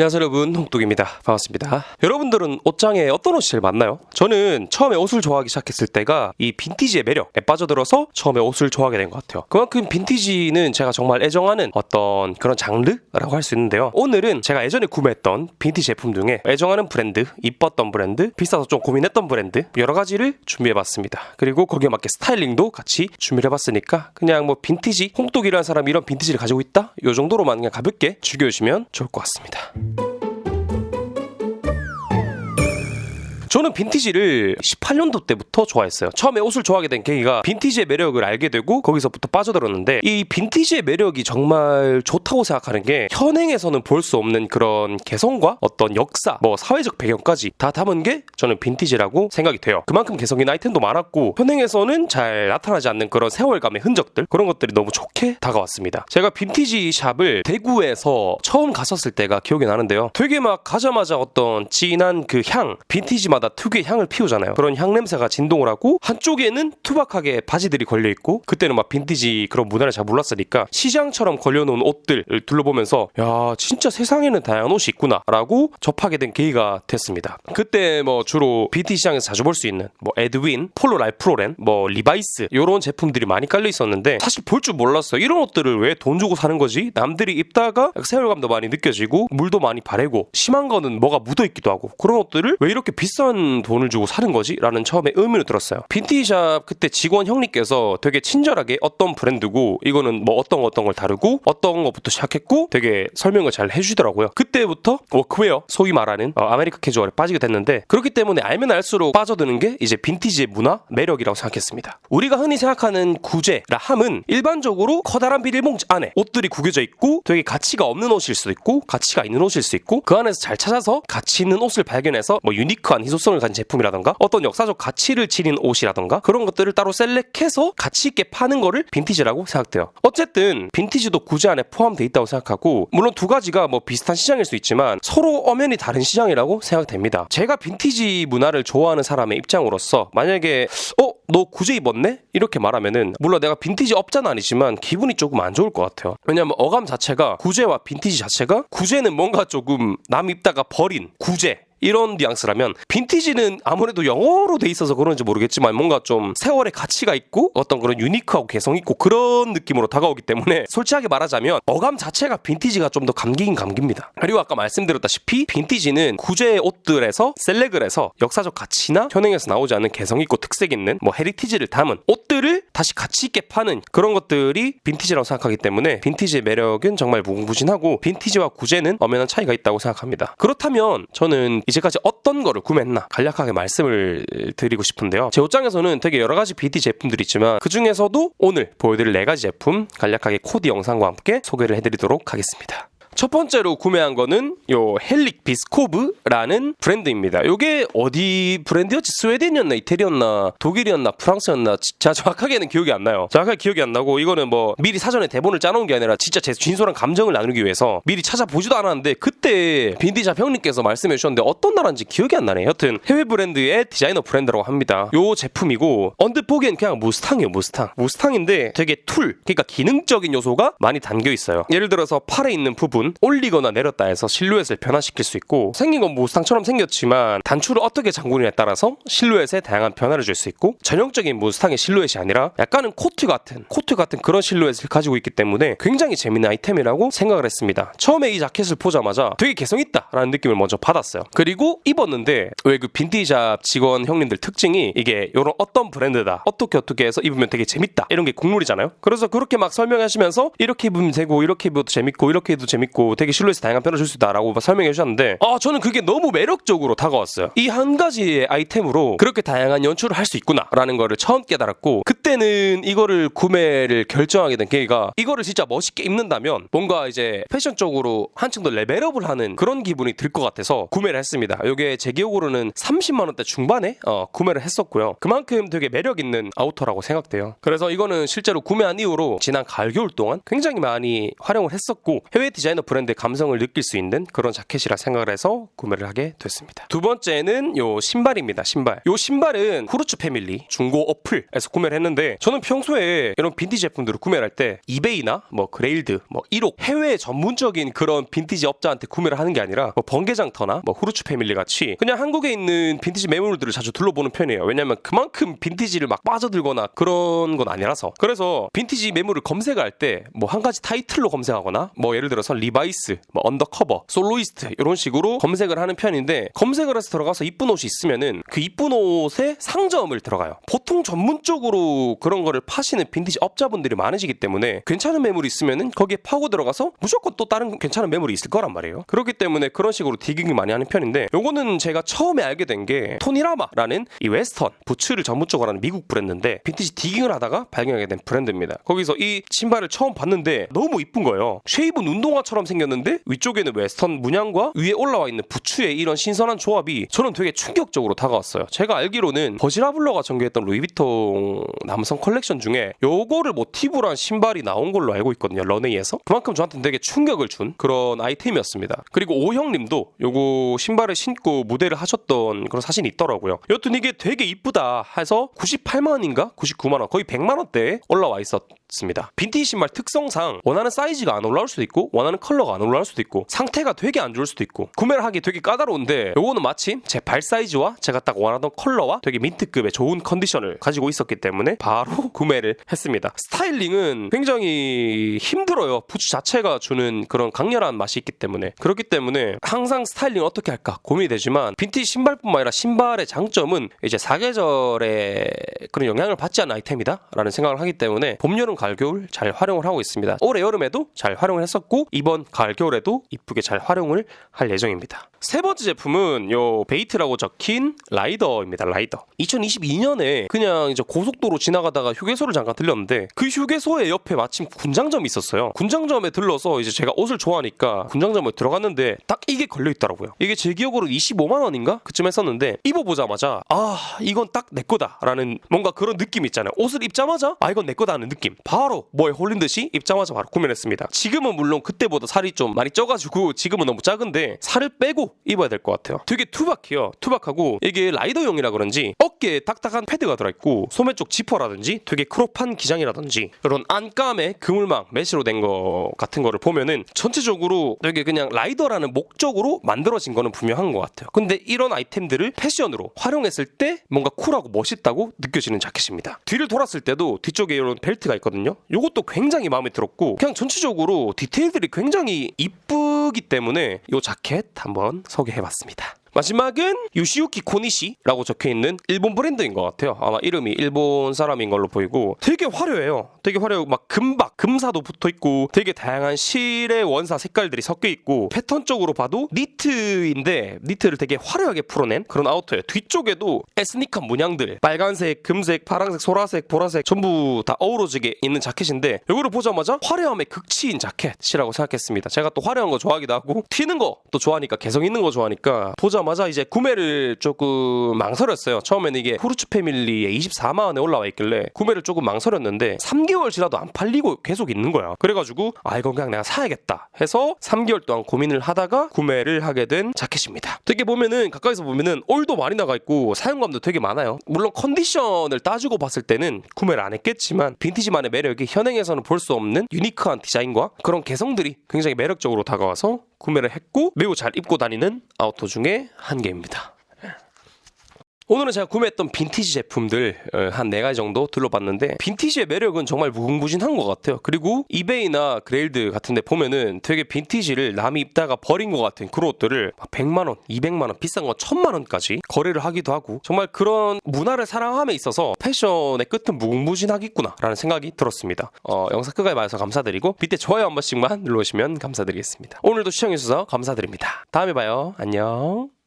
안녕하세요 여러분. 홍뚝입니다. 반갑습니다. 여러분들은 옷장에 어떤 제일 많나요? 저는 처음에 옷을 좋아하기 시작했을 때가 이 빈티지의 매력에 빠져들어서 처음에 옷을 좋아하게 된 것 같아요. 그만큼 빈티지는 제가 정말 애정하는 어떤 그런 장르라고 할 수 있는데요. 오늘은 제가 예전에 구매했던 빈티지 제품 중에 애정하는 브랜드 이뻤던 브랜드 비싸서 좀 고민했던 브랜드 여러 가지를 준비해봤습니다. 그리고 거기에 맞게 스타일링도 같이 준비를 해봤으니까 그냥 뭐 빈티지 홍뚝이라는 사람이 이런 빈티지를 가지고 있다? 요 정도로만 그냥 가볍게 즐겨주시면 좋을 것 같습니다 저는 빈티지를 18년도 때부터 좋아했어요. 처음에 옷을 좋아하게 된 계기가 빈티지의 매력을 알게 되고 거기서부터 빠져들었는데 이 빈티지의 매력이 정말 좋다고 생각하는 게 현행에서는 볼 수 없는 그런 개성과 어떤 역사, 뭐 사회적 배경까지 다 담은 게 저는 빈티지라고 생각이 돼요. 그만큼 개성인 아이템도 많았고 현행에서는 잘 나타나지 않는 그런 세월감의 흔적들 그런 것들이 너무 좋게 다가왔습니다. 제가 빈티지 샵을 대구에서 처음 갔었을 때가 기억이 나는데요. 되게 막 가자마자 어떤 진한 그 향, 빈티지 마다 특유의 향을 피우잖아요. 그런 향 냄새가 진동을 하고 한쪽에는 투박하게 바지들이 걸려 있고 그때는 막 빈티지 그런 문화를 잘 몰랐으니까 시장처럼 걸려놓은 옷들을 둘러보면서 야 진짜 세상에는 다양한 옷이 있구나라고 접하게 된 계기가 됐습니다. 그때 뭐 주로 빈티지 시장에서 자주 볼 수 있는 뭐 에드윈, 폴로 라이프로렌, 뭐 리바이스 이런 제품들이 많이 깔려 있었는데 사실 볼 줄 몰랐어요. 이런 옷들을 왜 돈 주고 사는 거지? 남들이 입다가 세월감도 많이 느껴지고 물도 많이 바래고 심한 거는 뭐가 묻어 있기도 하고 그런 옷들을 왜 이렇게 비싼 돈을 주고 사는 거지? 라는 처음에 의문을 들었어요. 빈티지샵 그때 직원 형님께서 되게 친절하게 어떤 브랜드고 이거는 뭐 어떤 어떤 걸 다루고 어떤 것부터 시작했고 되게 설명을 잘 해주더라고요. 그때부터 워크웨어 소위 말하는 어, 아메리카 캐주얼에 빠지게 됐는데 그렇기 때문에 알면 알수록 빠져드는 게 이제 빈티지의 문화 매력이라고 생각했습니다. 우리가 흔히 생각하는 구제라 함은 일반적으로 커다란 비닐봉지 안에 옷들이 구겨져 있고 되게 가치가 없는 옷일 수도 있고 가치가 있는 옷일 수 있고 그 안에서 잘 찾아서 가치 있는 옷을 발견해서 뭐 유니크한 희소 성을 가진 제품이라던가 어떤 역사적 가치를 지닌 옷이라던가 그런 것들을 따로 셀렉해서 가치 있게 파는 거를 빈티지라고 생각돼요. 어쨌든 빈티지도 구제 안에 포함돼 있다고 생각하고 물론 두 가지가 뭐 비슷한 시장일 수 있지만 서로 엄연히 다른 시장이라고 생각됩니다. 제가 빈티지 문화를 좋아하는 사람의 입장으로서 만약에 어? 너 구제 입었네? 이렇게 말하면은 물론 내가 빈티지 업자는 아니지만 기분이 조금 안 좋을 것 같아요. 왜냐면 어감 자체가 구제와 빈티지 자체가 구제는 뭔가 조금 남 입다가 버린 구제 이런 뉘앙스라면 빈티지는 아무래도 영어로 돼 있어서 그런지 모르겠지만 뭔가 좀 세월의 가치가 있고 어떤 그런 유니크하고 개성 있고 그런 느낌으로 다가오기 때문에 솔직하게 말하자면 어감 자체가 빈티지가 좀 더 감기긴 감깁니다. 그리고 아까 말씀드렸다시피 빈티지는 구제 옷들에서 셀렉을 해서 역사적 가치나 현행에서 나오지 않는 개성 있고 특색 있는 뭐 헤리티지를 담은 옷들을 다시 가치 있게 파는 그런 것들이 빈티지라고 생각하기 때문에 빈티지의 매력은 정말 무궁무진하고 빈티지와 구제는 엄연한 차이가 있다고 생각합니다. 그렇다면 저는 이제까지 어떤 거를 구매했나 간략하게 말씀을 드리고 싶은데요. 제 옷장에서는 되게 여러 가지 빈티 제품들이 있지만 그 중에서도 오늘 보여드릴 네 가지 제품 간략하게 코디 영상과 함께 소개를 해드리도록 하겠습니다. 첫 번째로 구매한 거는 요 헬릭 비스코브라는 브랜드입니다. 요게 어디 브랜드였지? 스웨덴이었나 이태리였나 독일이었나 프랑스였나 진짜 정확하게는 기억이 안 나요. 정확하게 기억이 안 나고 이거는 뭐 미리 사전에 대본을 짜놓은 게 아니라 진짜 제 진솔한 감정을 나누기 위해서 미리 찾아보지도 않았는데 그때 빈디샵 형님께서 말씀해 주셨는데 어떤 나라인지 기억이 안 나네. 여튼 해외 브랜드의 디자이너 브랜드라고 합니다. 요 제품이고 언뜻 보기엔 그냥 무스탕이에요. 무스탕. 무스탕인데 되게 툴 그러니까 기능적인 요소가 많이 담겨 있어요. 예를 들어서 팔에 있는 부분 올리거나 내렸다 해서 실루엣을 변화시킬 수 있고 생긴 건 무스탕처럼 생겼지만 단추를 어떻게 잠그느냐에 따라서 실루엣에 다양한 변화를 줄 수 있고 전형적인 무스탕의 실루엣이 아니라 약간은 코트 같은 코트 같은 그런 실루엣을 가지고 있기 때문에 굉장히 재밌는 아이템이라고 생각을 했습니다. 처음에 이 자켓을 보자마자 되게 개성 있다라는 느낌을 먼저 받았어요. 그리고 입었는데 왜 그 빈티지샵 직원 형님들 특징이 이게 이런 어떤 브랜드다 어떻게 어떻게 해서 입으면 되게 재밌다 이런 게 국룰이잖아요. 그래서 그렇게 막 설명하시면서 이렇게 입으면 되고 이렇게 입어도 재밌고 이렇게 해도 재밌고 되게 실루엣에 다양한 변화 줄수 있다라고 설명해 주셨는데 아 저는 그게 너무 매력적으로 다가왔어요. 이 한 가지의 아이템으로 그렇게 다양한 연출을 할 수 있구나라는 거를 처음 깨달았고 그때는 이거를 구매를 결정하게 된 계기가 이거를 진짜 멋있게 입는다면 뭔가 이제 패션 쪽으로 한층 더 레벨업을 하는 그런 기분이 들 것 같아서 구매를 했습니다. 이게 제 기억으로는 30만 원대 중반에 어, 구매를 했었고요. 그만큼 되게 매력 있는 아우터라고 생각돼요. 그래서 이거는 실제로 구매한 이후로 지난 가을 겨울 동안 굉장히 많이 활용을 했었고 해외 디자이너 브랜드의 감성을 느낄 수 있는 그런 자켓이라 생각을 해서 구매를 하게 됐습니다. 두 번째는 요 신발입니다. 신발. 요 신발은 후르츠 패밀리 중고 어플에서 구매를 했는데 저는 평소에 이런 빈티지 제품들을 구매를 할때 이베이나 뭐 그레일드, 뭐 1옥 해외 전문적인 그런 빈티지 업자한테 구매를 하는 게 아니라 뭐 번개장터나 뭐 후르츠 패밀리 같이 그냥 한국에 있는 빈티지 매물들을 자주 둘러보는 편이에요. 왜냐면 그만큼 빈티지를 막 빠져들거나 그런 건 아니라서. 그래서 빈티지 매물을 검색할 때 뭐 한 가지 타이틀로 검색하거나 뭐 예를 들어서 리 바이스, 뭐 언더커버, 솔로이스트 이런 식으로 검색을 하는 편인데 검색을 해서 들어가서 이쁜 옷이 있으면은 그 이쁜 옷에 상점을 들어가요. 보통 전문적으로 그런 거를 파시는 빈티지 업자분들이 많으시기 때문에 괜찮은 매물이 있으면은 거기에 파고 들어가서 무조건 또 다른 괜찮은 매물이 있을 거란 말이에요. 그렇기 때문에 그런 식으로 디깅을 많이 하는 편인데 요거는 제가 처음에 알게 된 게 토니라마라는 이 웨스턴 부츠를 전문적으로 하는 미국 브랜드인데 빈티지 디깅을 하다가 발견하게 된 브랜드입니다. 거기서 이 신발을 처음 봤는데 너무 이쁜 거예요. 쉐입은 운동화처럼 생겼는데 위쪽에는 웨스턴 문양과 위에 올라와 있는 부츠의 이런 신선한 조합이 저는 되게 충격적으로 다가왔어요. 제가 알기로는 버지라블러가 전개했던 루이비통 남성 컬렉션 중에 요거를 모티브로 한 신발이 나온 걸로 알고 있거든요. 런웨이에서. 그만큼 저한테는 되게 충격을 준 그런 아이템이었습니다. 그리고 오형님도 요거 신발을 신고 무대를 하셨던 그런 사진이 있더라고요. 여튼 이게 되게 이쁘다 해서 98만 원인가 99만 원 거의 100만 원대에 올라와 있었 습니다. 빈티지 신발 특성상 원하는 사이즈가 안 올라올 수도 있고 원하는 컬러가 안 올라올 수도 있고 상태가 되게 안 좋을 수도 있고 구매를 하기 되게 까다로운데 요거는 마침 제 발 사이즈와 제가 딱 원하던 컬러와 되게 민트급의 좋은 컨디션을 가지고 있었기 때문에 바로 구매를 했습니다. 스타일링은 굉장히 힘들어요. 부츠 자체가 주는 그런 강렬한 맛이 있기 때문에 그렇기 때문에 항상 스타일링 어떻게 할까 고민이 되지만 빈티지 신발뿐만 아니라 신발의 장점은 이제 사계절에 그런 영향을 받지 않는 아이템이다라는 생각을 하기 때문에 봄, 여름, 가을, 겨울 잘 활용을 하고 있습니다. 올해 여름에도 잘 활용을 했었고 이번 가을, 겨울에도 이쁘게 잘 활용을 할 예정입니다. 세 번째 제품은 요 베이트라고 적힌 라이더입니다. 라이더. 2022년에 그냥 이제 고속도로 지나가다가 휴게소를 잠깐 들렸는데 그 휴게소의 옆에 마침 군장점이 있었어요. 군장점에 들러서 이제 제가 옷을 좋아하니까 군장점에 들어갔는데 딱 이게 걸려 있더라고요. 이게 제 기억으로 25만 원인가 그쯤 했었는데 입어보자마자 아 이건 딱 내 거다라는 뭔가 그런 느낌 있잖아요. 옷을 입자마자 아 이건 내 거다는 느낌. 바로 뭐에 홀린 듯이 입자마자 바로 구매했습니다. 지금은 물론 그때보다 살이 좀 많이 쪄가지고 지금은 너무 작은데 살을 빼고 입어야 될 것 같아요. 되게 투박해요. 투박하고 이게 라이더용이라 그런지 어깨에 딱딱한 패드가 들어있고 소매 쪽 지퍼라든지 되게 크롭한 기장이라든지 이런 안감에 그물망 메시로 된 거 같은 거를 보면은 전체적으로 되게 그냥 라이더라는 목적으로 만들어진 거는 분명한 것 같아요. 근데 이런 아이템들을 패션으로 활용했을 때 뭔가 쿨하고 멋있다고 느껴지는 자켓입니다. 뒤를 돌았을 때도 뒤쪽에 이런 벨트가 있거든요. 이것도 굉장히 마음에 들었고 그냥 전체적으로 디테일들이 굉장히 이쁘기 때문에 이 자켓 한번 소개해봤습니다. 마지막은 유시유키 코니시라고 적혀 있는 일본 브랜드인 것 같아요. 아마 이름이 일본 사람인 걸로 보이고 되게 화려해요. 되게 화려하고 막 금박, 금사도 붙어 있고 되게 다양한 실의 원사 색깔들이 섞여 있고 패턴적으로 봐도 니트인데 니트를 되게 화려하게 풀어낸 그런 아우터예요. 뒤쪽에도 에스닉한 문양들 빨간색, 금색, 파란색, 소라색, 보라색 전부 다 어우러지게 있는 자켓인데 이거를 보자마자 화려함의 극치인 자켓이라고 생각했습니다. 제가 또 화려한 거 좋아하기도 하고 튀는 거 또 좋아하니까 개성 있는 거 좋아하니까 보자마자 이제 구매를 조금 망설였어요. 처음에는 이게 후르츠 패밀리에 24만 원에 올라와 있길래 구매를 조금 망설였는데 3개월 지나도 안 팔리고 계속 있는 거야. 그래가지고 아 이건 그냥 내가 사야겠다 해서 3개월 동안 고민을 하다가 구매를 하게 된 자켓입니다. 되게 보면은 가까이서 보면은 올도 많이 나가 있고 사용감도 되게 많아요. 물론 컨디션을 따지고 봤을 때는 구매를 안 했겠지만 빈티지만의 매력이 현행에서는 볼 수 없는 유니크한 디자인과 그런 개성들이 굉장히 매력적으로 다가와서 구매를 했고 매우 잘 입고 다니는 아우터 중에 한 개입니다. 오늘은 제가 구매했던 빈티지 제품들 어, 한네 가지 정도 둘러봤는데 빈티지의 매력은 정말 무궁무진한 것 같아요. 그리고 이베이나 그레일드 같은 데 보면은 되게 빈티지를 남이 입다가 버린 것 같은 그런 옷들을 막 100만 원, 200만 원, 비싼 거 1000만 원까지 거래를 하기도 하고 정말 그런 문화를 사랑함에 있어서 패션의 끝은 무궁무진하겠구나라는 생각이 들었습니다. 어, 영상 끝까지 봐주셔서 감사드리고 밑에 좋아요 한 번씩만 눌러주시면 감사드리겠습니다. 오늘도 시청해주셔서 감사드립니다. 다음에 봐요. 안녕.